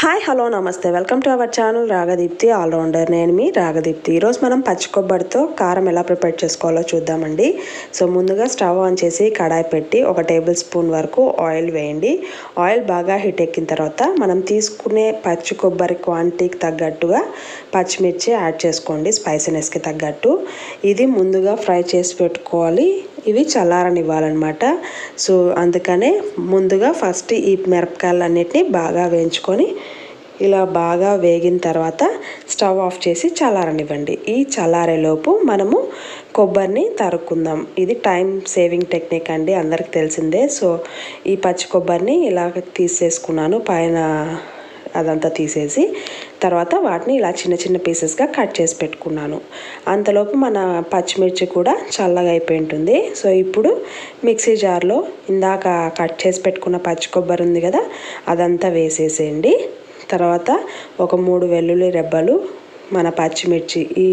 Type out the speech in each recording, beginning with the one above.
Hi hello namaste. Welcome to our channel Ragadeepthi allrounder. నేను మీ రాగదీప్తి. ఈరోజు మనం పచ్చి కొబ్బరితో కారం ఎలా ప్రిపేర్ చేసుకోవాలో చూద్దామండి. సో ముందుగా స్టవ్ ఆన్ చేసి కడాయి పెట్టి ఒక టేబుల్ స్పూన్ వరకు ఆయిల్ వేయండి. ఆయిల్ బాగా హీట్ ఎక్కిన తర్వాత మనం తీసుకునే పచ్చి కొబ్బరి క్వాంటిటీకి తగ్గట్టుగా పచ్చిమిర్చి యాడ్ చేసుకోండి స్పైసీనెస్కి తగ్గట్టు. ఇది ముందుగా ఫ్రై చేసి పెట్టుకోవాలి. ఇవి చల్లారనివ్వాలన్నమాట. సో అందుకనే ముందుగా ఫస్ట్ ఈ మిరపకాయలన్నిటిని బాగా వేయించుకొని ఇలా బాగా వేగిన తర్వాత స్టవ్ ఆఫ్ చేసి చల్లారనివ్వండి. ఈ చల్లారేలోపు మనము కొబ్బరిని తరుక్కుందాం. ఇది టైం సేవింగ్ టెక్నిక్ అండి అందరికి తెలిసిందే. సో ఈ పచ్చి కొబ్బరిని ఇలా తీసేసుకున్నాను. పైన అదంతా తీసేసి తర్వాత వాటిని ఇలా చిన్న చిన్న పీసెస్గా కట్ చేసి పెట్టుకున్నాను. అంతలోపు మన పచ్చిమిర్చి కూడా చల్లగా అయిపోయి ఉంటుంది సో ఇప్పుడు మిక్సీ జార్లో ఇందాక కట్ చేసి పెట్టుకున్న పచ్చి కొబ్బరి ఉంది కదా అదంతా వేసేసేయండి. తర్వాత ఒక మూడు వెల్లుల్లి రెబ్బలు మన పచ్చిమిర్చి. ఈ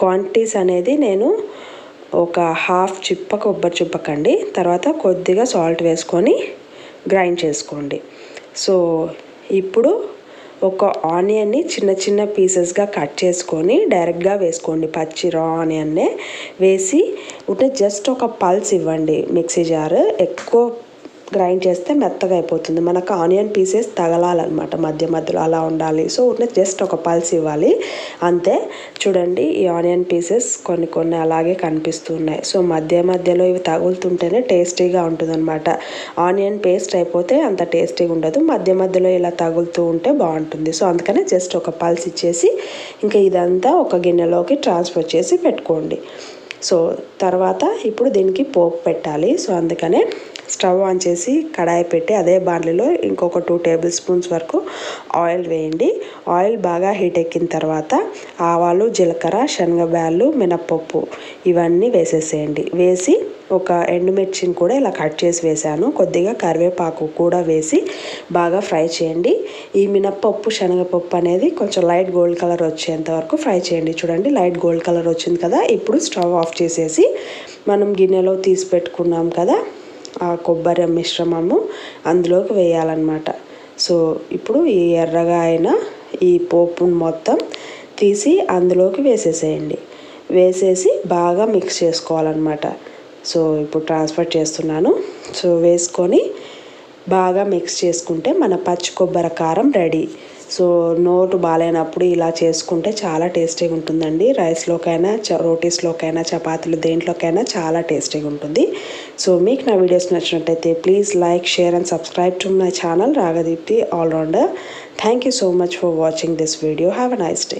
క్వాంటిటీస్ అనేది నేను ఒక హాఫ్ చిప్ప కొబ్బరి చిప్పకండి. తర్వాత కొద్దిగా సాల్ట్ వేసుకొని గ్రైండ్ చేసుకోండి. సో ఇప్పుడు ఒక ఆనియన్ని చిన్న చిన్న పీసెస్గా కట్ చేసుకొని డైరెక్ట్గా వేసుకోండి. పచ్చి రా ఆనియన్నే వేసి ఉంటే జస్ట్ ఒక పల్స్ ఇవ్వండి మిక్సీ జార్. ఎక్కువ గ్రైండ్ చేస్తే మెత్తగా అయిపోతుంది. మనకు ఆనియన్ పీసెస్ తగలాలన్నమాట మధ్య మధ్యలో అలా ఉండాలి. సో ఉంటే జస్ట్ ఒక పల్స్ ఇవ్వాలి. అంతే. చూడండి ఈ ఆనియన్ పీసెస్ కొన్ని కొన్ని అలాగే కనిపిస్తున్నాయి సో మధ్య మధ్యలో ఇవి తగులుతుంటేనే టేస్టీగా ఉంటుందన్నమాట. ఆనియన్ పేస్ట్ అయిపోతే అంత టేస్టీగా ఉండదు. మధ్య మధ్యలో ఇలా తగులుతూ ఉంటే బాగుంటుంది. సో అందుకనే జస్ట్ ఒక పల్స్ ఇచ్చేసి ఇంకా ఇదంతా ఒక గిన్నెలోకి ట్రాన్స్ఫర్ చేసి పెట్టుకోండి. సో తర్వాత ఇప్పుడు దీనికి పోపు పెట్టాలి. సో అందుకనే స్టవ్ ఆన్ చేసి కడాయి పెట్టి అదే బాండ్లీలో ఇంకొక టూ టేబుల్ స్పూన్స్ వరకు ఆయిల్ వేయండి. ఆయిల్ బాగా హీట్ ఎక్కిన తర్వాత ఆవాలు జీలకర్ర శనగబ్యాళ్ళు మినప్పప్పు ఇవన్నీ వేసేసేయండి. వేసి ఒక ఎండుమిర్చిని కూడా ఇలా కట్ చేసి వేసాను కొద్దిగా కరివేపాకు కూడా వేసి బాగా ఫ్రై చేయండి. ఈ మినప్పప్పు శనగపప్పు అనేది కొంచెం లైట్ గోల్డ్ కలర్ వచ్చేంత వరకు ఫ్రై చేయండి. చూడండి లైట్ గోల్డ్ కలర్ వచ్చింది కదా. ఇప్పుడు స్టవ్ ఆఫ్ చేసేసి మనం గిన్నెలో తీసి పెట్టుకున్నాం కదా ఆ కొబ్బరి మిశ్రమము అందులోకి వేయాలన్నమాట. సో ఇప్పుడు ఈ ఎర్రగా అయిన ఈ పోపును మొత్తం తీసి అందులోకి వేసేసేయండి. వేసేసి బాగా మిక్స్ చేసుకోవాలన్నమాట. సో ఇప్పుడు ట్రాన్స్ఫర్ చేస్తున్నాను. సో వేసుకొని బాగా మిక్స్ చేసుకుంటే మన పచ్చి కొబ్బరి కారం రెడీ. సో నోటు బాగాలేనప్పుడు ఇలా చేసుకుంటే చాలా టేస్టీగా ఉంటుందండి. రైస్లోకైనా చ రోటీస్లోకైనా చపాతీలు దేంట్లోకైనా చాలా టేస్టీగా ఉంటుంది. సో మీకు నా వీడియోస్ నచ్చినట్టయితే please like share and subscribe to my channel Ragadeepthi allrounder. Thank you so much for watching this video. Have a nice day.